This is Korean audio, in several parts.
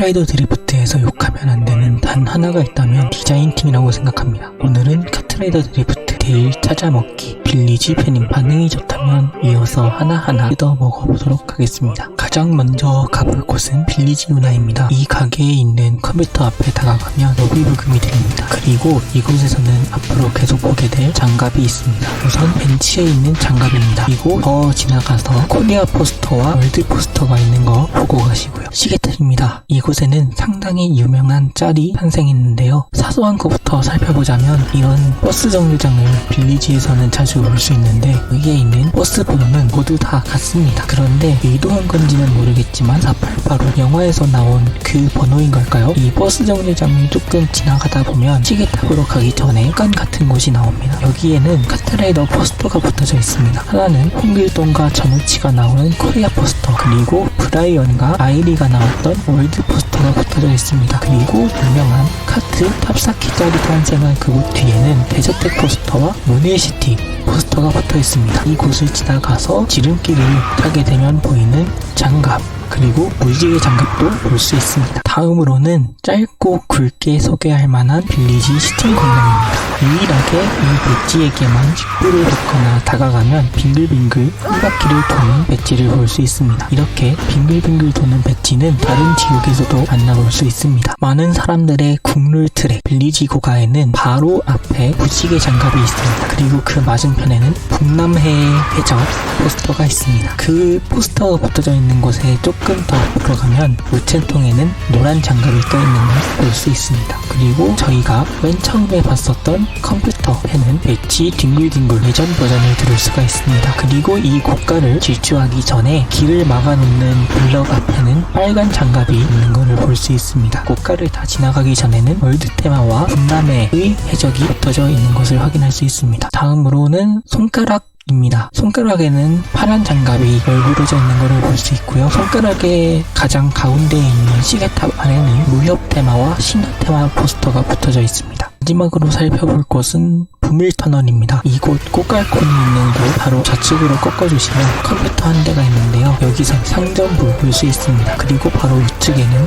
카트라이더 드리프트에서 욕하면 안 되는 단 하나가 있다면 디자인 팀이라고 생각합니다. 오늘은 카트라이더 드리프트 데일 찾아먹기 빌리지 팬님 반응이 좋다면 이어서 하나하나 뜯어 먹어보도록 하겠습니다. 가장 먼저 가볼 곳은 빌리지 유나입니다. 이 가게에 있는 컴퓨터 앞에 다가가면 로비 부금이 들립니다. 그리고 이곳에서는 앞으로 계속 보게 될 장갑이 있습니다. 우선 벤치에 있는 장갑입니다. 그리고 더 지나가서 코리아 포스터와 월드 포스터가 있는 거 보고 가시고요. 시계탑입니다. 이곳에는 상당히 유명한 짤이 탄생했는데요. 사소한 것부터 살펴보자면 이런 버스 정류장을 빌리지에서는 자주 볼수 있는데 여기에 있는 버스 번호는 모두 다 같습니다. 그런데 의도한 건지는 모르겠지만 4885 영화에서 나온 그 번호인 걸까요? 이 버스 정류장을 조금 지나가다 보면 시계탑으로 가기 전에 간 같은 곳이 나옵니다. 여기에는 카트라이더 포스터가 붙어져 있습니다. 하나는 홍길동과 전우치가 나오는 코리아 포스터 그리고 브라이언과 아이리가 나왔던 월드 포스터가 붙어져 있습니다. 그리고 유명한 카트 탑사키 짤이 탄생한 그곳 뒤에는 데저텍 포스터와 모닐시티 포스터가 붙어 있습니다. 이곳을 지나가서 지름길을 타게 되면 보이는 장갑 그리고 물지개 장갑도 볼 수 있습니다. 다음으로는 짧고 굵게 소개할 만한 빌리지 시청 광장입니다. 유일하게 이 배지에게만 직구를 걷거나 다가가면 빙글빙글 한 바퀴를 도는 배지를 볼 수 있습니다. 이렇게 빙글빙글 도는 배지는 다른 지역에서도 만나볼 수 있습니다. 많은 사람들의 국룰 트랙 빌리지 고가에는 바로 앞에 부시개 장갑이 있습니다. 그리고 그 맞은편에는 북남해 해적 포스터가 있습니다. 그 포스터가 붙어져 있는 곳에 조금 더 앞으로 가면 우체통에는 노란 장갑이 떠있는 걸 볼 수 있습니다. 그리고 저희가 맨 처음에 봤었던 컴퓨터 펜은 배치 뒹굴뒹굴 예전 버전을 들을 수가 있습니다. 그리고 이 고가를 질주하기 전에 길을 막아놓는 블럭 앞에는 빨간 장갑이 있는 것을 볼 수 있습니다. 고가를 다 지나가기 전에는 월드 테마와 북남해의 해적이 붙어져 있는 것을 확인할 수 있습니다. 다음으로는 손가락 입니다. 손가락에는 파란 장갑이 얼굴어져 있는 것을 볼 수 있고요. 손가락의 가장 가운데에 있는 시계탑 안에는 무협 테마와 신화 테마 포스터가 붙어져 있습니다. 마지막으로 살펴볼 곳은 부밀터널입니다. 이곳 꽃갈콘이 있는 곳 바로 좌측으로 꺾어주시면 컴퓨터 한 대가 있는데요. 여기서 상점부 볼 수 있습니다. 그리고 바로 우측에는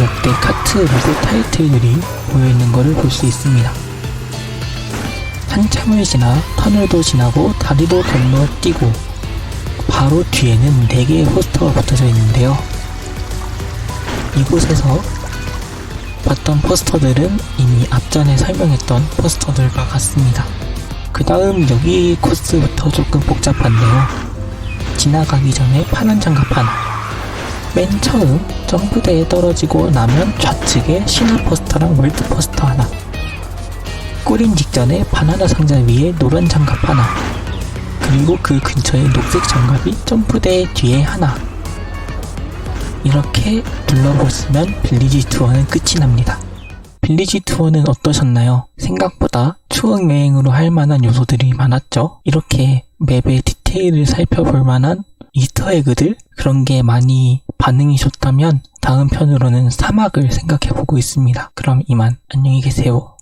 역대 카트 로고 타이틀들이 모여있는 것을 볼 수 있습니다. 한참을 지나 터널도 지나고 다리도 건너 뛰고 바로 뒤에는 4개의 포스터가 붙어져 있는데요. 이곳에서 봤던 포스터들은 이미 앞전에 설명했던 포스터들과 같습니다. 그 다음 여기 코스부터 조금 복잡한데요. 지나가기 전에 파란 장갑 하나. 맨 처음 점프대에 떨어지고 나면 좌측에 신화 포스터랑 월드 포스터 하나. 꼬린 직전에 바나나 상자 위에 노란 장갑 하나 그리고 그 근처에 녹색 장갑이 점프대 뒤에 하나 이렇게 둘러보시면 빌리지 투어는 끝이 납니다. 빌리지 투어는 어떠셨나요? 생각보다 추억 여행으로 할 만한 요소들이 많았죠? 이렇게 맵의 디테일을 살펴볼 만한 이스터에그들? 그런 게 많이 반응이 좋다면 다음 편으로는 사막을 생각해보고 있습니다. 그럼 이만 안녕히 계세요.